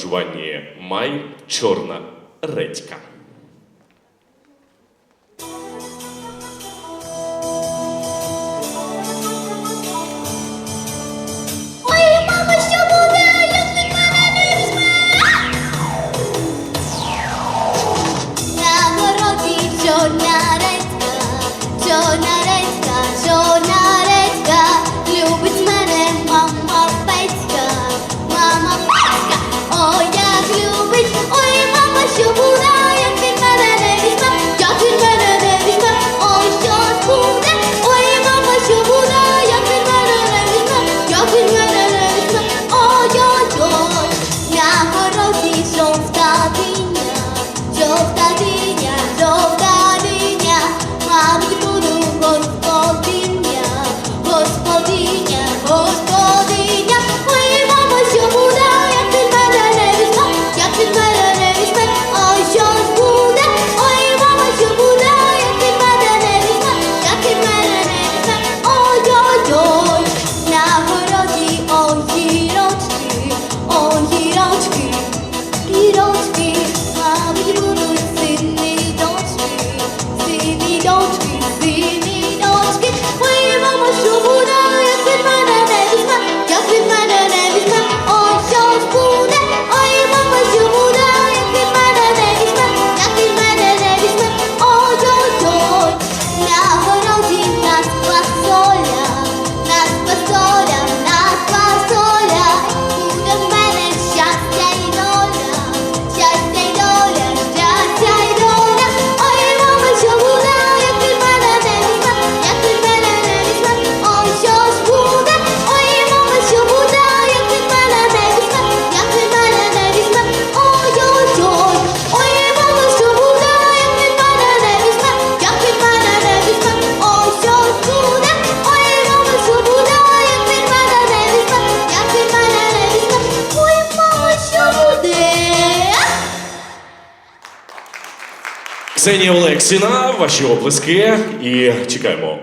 Джованні Май Чорна редька. Ксенія Олексіна, ваші оплески і чекаємо.